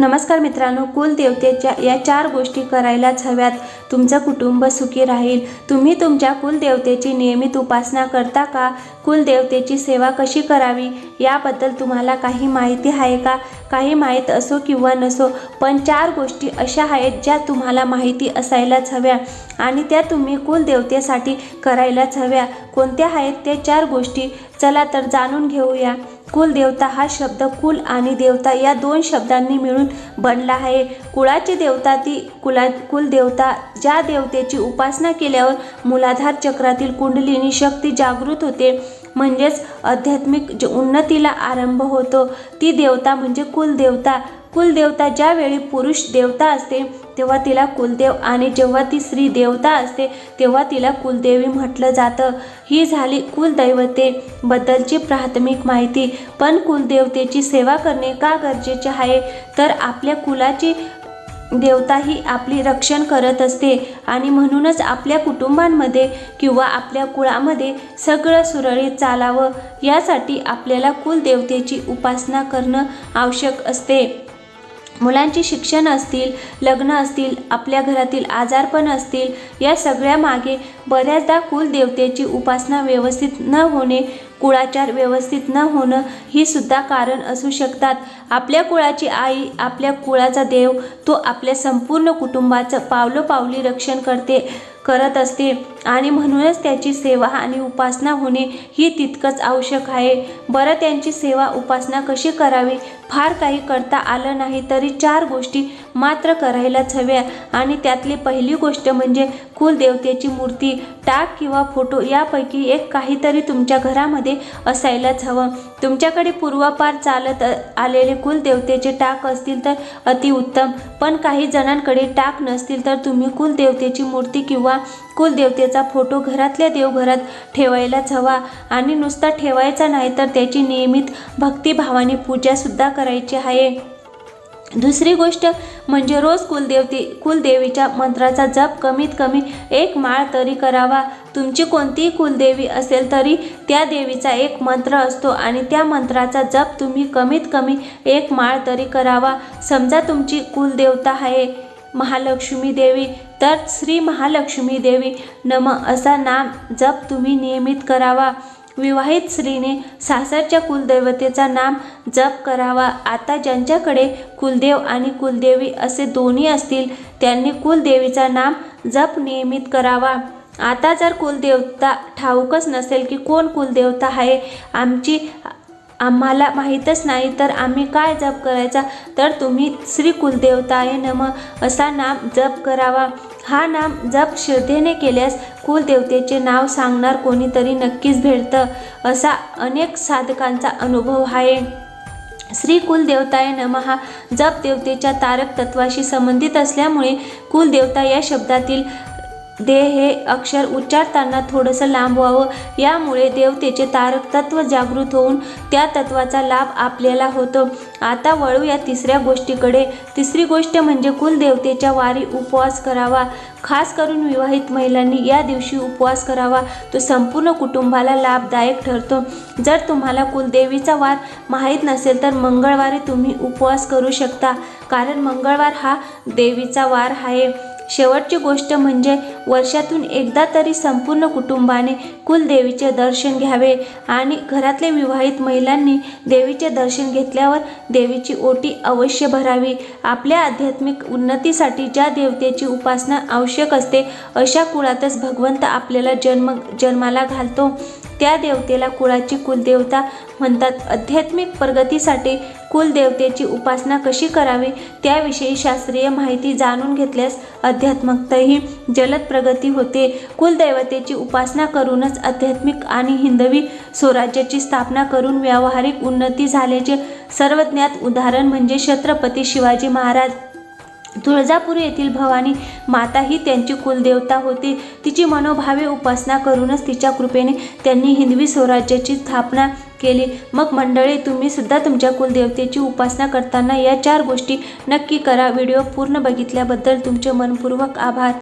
नमस्कार मित्रांनो कुलदेवतेच्या या चार गोष्टी करायलाच हव्यात. तुमचं कुटुंब सुखी राहील. तुम्ही तुमच्या कुलदेवतेची नियमित उपासना करता का? कुलदेवतेची सेवा कशी करावी? याबद्दल तुम्हाला काही माहिती आहे का? काही माहीत असो किंवा नसो पण चार गोष्टी अशा आहेत ज्या तुम्हाला माहिती असायलाच हव्या. आणि त्या तुम्ही कुलदेवतेसाठी करायलाच हव्या. कोणत्या आहेत त्या चार गोष्टी? चला तर जाणून घेऊया. कुलदेवता हा शब्द कुल आणि देवता या दोन शब्दांनी मिळून बनला आहे. कुळाची देवता ती कुला कुलदेवता ज्या देवतेची उपासना केल्यावर मूलाधार चक्रातील कुंडलिनी शक्ती जागृत होते. म्हणजेच आध्यात्मिक जे उन्नतीला आरंभ होतो. ती देवता म्हणजे कुलदेवता. कुलदेवता ज्यावेळी पुरुष देवता असते तेव्हा तिला कुलदेव आणि जेव्हा ती स्त्री देवता असते तेव्हा तिला कुलदेवी म्हटलं जातं. ही झाली कुलदैवतेबद्दलची प्राथमिक माहिती पण कुलदेवतेची सेवा करणे का गरजेचे आहे? तर आपल्या कुलाची देवता ही आपली रक्षण करत असते आणि म्हणूनच आपल्या कुटुंबांमध्ये किंवा आपल्या कुळामध्ये सगळं सुरळीत चालावं. यासाठी आपल्याला कुलदेवतेची उपासना करणं आवश्यक असते. मुलांची शिक्षण असतील लग्न असतील आपल्या घरातील आजारपण असतील या सगळ्या मागे बऱ्याचदा कुलदेवतेची उपासना व्यवस्थित न होणे कुळाचार व्यवस्थित न होणं ही सुद्धा कारण असू शकतात. आपल्या कुळाची आई आपल्या कुळाचा देव तो आपल्या संपूर्ण कुटुंबाचं पावलोपावली रक्षण करते. करत असते. आणि म्हणूनच त्याची सेवा आणि उपासना होणे ही तितकंच आवश्यक आहे. बरं त्यांची सेवा उपासना कशी करावी? फार काही करता आलं नाही तरी चार गोष्टी मात्र करायलाच हव्या. आणि त्यातली पहिली गोष्ट म्हणजे कुलदेवतेची मूर्ती टाक किंवा फोटो यापैकी एक काहीतरी तुमच्या घरामध्ये असायलाच हवं. तुमच्याकडे पूर्वापार चालत आलेले कुलदेवतेचे टाक असतील तर अतिउत्तम पण काही जणांकडे टाक नसतील तर तुम्ही कुलदेवतेची मूर्ती किंवा कुलदेवतेचा फोटो घरातल्या देवघरात ठेवायलाच हवा. आणि नुसता ठेवायचा नाही तर त्याची नियमित भक्तिभावाने पूजासुद्धा करायची आहे. दुसरी गोष्ट म्हणजे रोज कुलदेवती कुलदेवीच्या मंत्राचा जप कमीत कमी एक माळ तरी करावा. तुमची कोणतीही कुलदेवी असेल तरी त्या देवीचा एक मंत्र असतो आणि त्या मंत्राचा जप तुम्ही कमीत कमी एक माळ तरी करावा. समजा तुमची कुलदेवता आहे महालक्ष्मी देवी तर श्री महालक्ष्मी देवी नम असा नाम जप तुम्ही नियमित करावा. विवाहित स्त्रीने सासरच्या कुलदैवतेचा नाम जप करावा. आता ज्यांच्याकडे कुलदेव आणि कुलदेवी असे दोन्ही असतील त्यांनी कुलदेवीचा नाम जप नियमित करावा. आता जर कुलदेवता ठाऊकच नसेल की कोण कुलदेवता आहे आमची आम्हाला माहीतच नाही तर आम्ही काय जप करायचा? तर तुम्ही श्री कुलदेवताय नम असा नाम जप करावा. हा नाम जप श्रद्धेने केल्यास कुलदेवतेचे नाव सांगणार कोणीतरी नक्कीच भेटतं असा अनेक साधकांचा अनुभव आहे. श्री कुलदेवताय नमः जप देवतेच्या तारक तत्वाशी संबंधित असल्यामुळे कुलदेवता या शब्दातील दे हे अक्षर उच्चारताना थोडंसं लांब व्हावं. यामुळे देवतेचे तारक तत्व जागृत होऊन त्या तत्वाचा लाभ आपल्याला होतो. आता वळू या तिसऱ्या गोष्टीकडे. तिसरी गोष्ट म्हणजे कुलदेवतेच्या वारी उपवास करावा. खास करून विवाहित महिलांनी या दिवशी उपवास करावा. तो संपूर्ण कुटुंबाला लाभदायक ठरतो. जर तुम्हाला कुलदेवीचा वार माहीत नसेल तर मंगळवारी तुम्ही उपवास करू शकता. कारण मंगळवार हा देवीचा वार आहे. शेवटची गोष्ट म्हणजे वर्षातून एकदा तरी संपूर्ण कुटुंबाने कुलदेवीचे दर्शन घ्यावे आणि घरातल्या विवाहित महिलांनी देवीचे दर्शन घेतल्यावर देवीची ओटी अवश्य भरावी. आपल्या आध्यात्मिक उन्नतीसाठी ज्या देवतेची उपासना आवश्यक असते अशा कुळातच भगवंत आपल्याला जन्म जन्माला घालतो. त्या देवतेला कुळाची कुलदेवता म्हणतात. आध्यात्मिक प्रगतीसाठी कुलदेवतेची उपासना कशी करावी त्याविषयी शास्त्रीय माहिती जाणून घेतल्यास अध्यात्मकताही जलद प्रगती होते. कुलदैवतेची उपासना करूनच आध्यात्मिक आणि हिंदवी स्वराज्याची स्थापना करून व्यावहारिक उन्नती झाल्याचे सर्वज्ञात उदाहरण म्हणजे छत्रपती शिवाजी महाराज. तुळजापूर येथील भवानी माता ही त्यांची कुलदेवता होती. तिची मनोभावे उपासना करूनच तिच्या कृपेने त्यांनी हिंदवी स्वराज्याची स्थापना केली. मग मंडळी तुम्ही सुद्धा तुमच्या कुलदेवतेची उपासना करताना या चार गोष्टी नक्की करा. व्हिडिओ पूर्ण बघितल्याबद्दल तुमचे मनपूर्वक आभार.